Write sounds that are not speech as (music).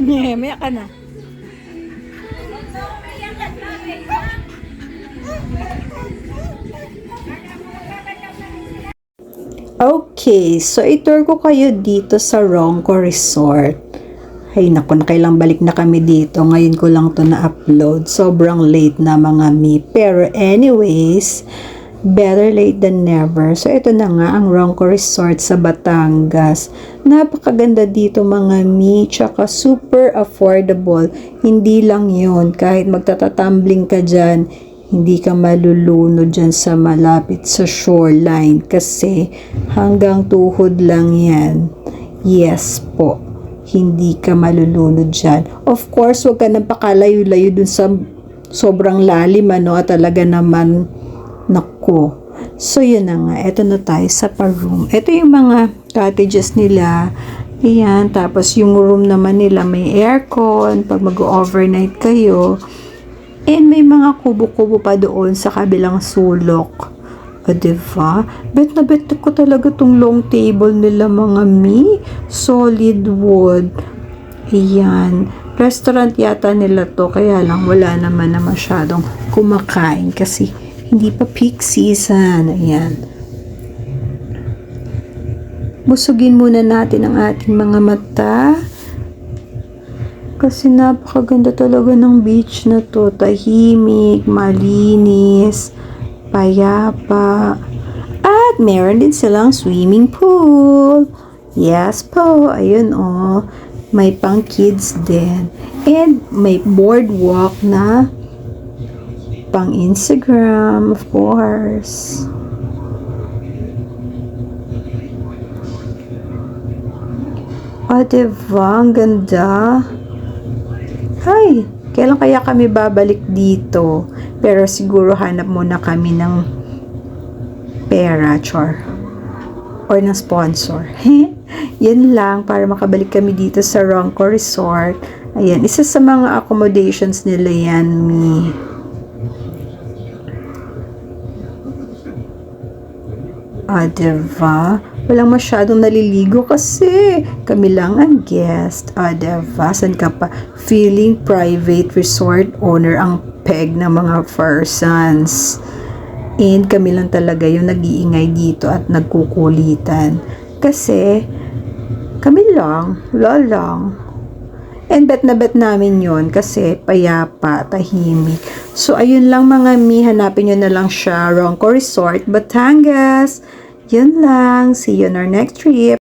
Yeah, maya ka na. Okay, so itour ko kayo dito sa Ronco Resort. Ay naku, nakailang balik na kami dito. Ngayon ko lang to na-upload. Sobrang late na mga mi. Pero anyways, better late than never. So ito na nga ang Ronco Resort sa Batangas. Napakaganda dito mga mi. Tsaka super affordable. Hindi lang yun. Kahit magtatatumbling ka dyan, hindi ka malulunod dyan sa malapit sa shoreline kasi hanggang tuhod lang yan. Yes po, hindi ka malulunod dyan. Of course, wag ka nang pakalayo-layo dun sa sobrang lalim ano at talaga naman nako. So yun na nga, eto na tayo sa pa-room. Ito yung mga cottages nila. Ayan, tapos yung room naman nila may aircon pag mag-overnight kayo. And may mga kubo-kubo pa doon sa kabilang sulok. O, diba? Bet na bet ko talaga tong long table nila mga mi. Solid wood. Ayan. Restaurant yata nila to. Kaya lang wala naman na masyadong kumakain kasi hindi pa peak season. Ayan. Busugin muna natin ang ating mga mata. Kasi napakaganda talaga ng beach na to. Tahimik, malinis, payapa. At meron din silang swimming pool. Yes po, ayun oh. May pang kids din. And may boardwalk na pang Instagram, of course. Ah, diba? Ang ganda. Ay, kailan kaya kami babalik dito? Pero siguro hanap muna kami ng pera, chor. Or ng sponsor. (laughs) Yan lang para makabalik kami dito sa Ronco Resort. Ayan, isa sa mga accommodations nila yan, mi. Ah, diba? Walang masyadong naliligo kasi kami lang ang guest. Ah, diba? San ka pa? Feeling private resort owner ang peg ng mga persons. And kami lang talaga yung nag-iingay dito at nagkukulitan. Kasi, kami lang, wala lang. And bet na bet namin yon kasi payapa, tahimik. So, ayun lang mga mi, hanapin nyo na lang siya, Ronco Resort, Batangas. Yun lang. See you on our next trip.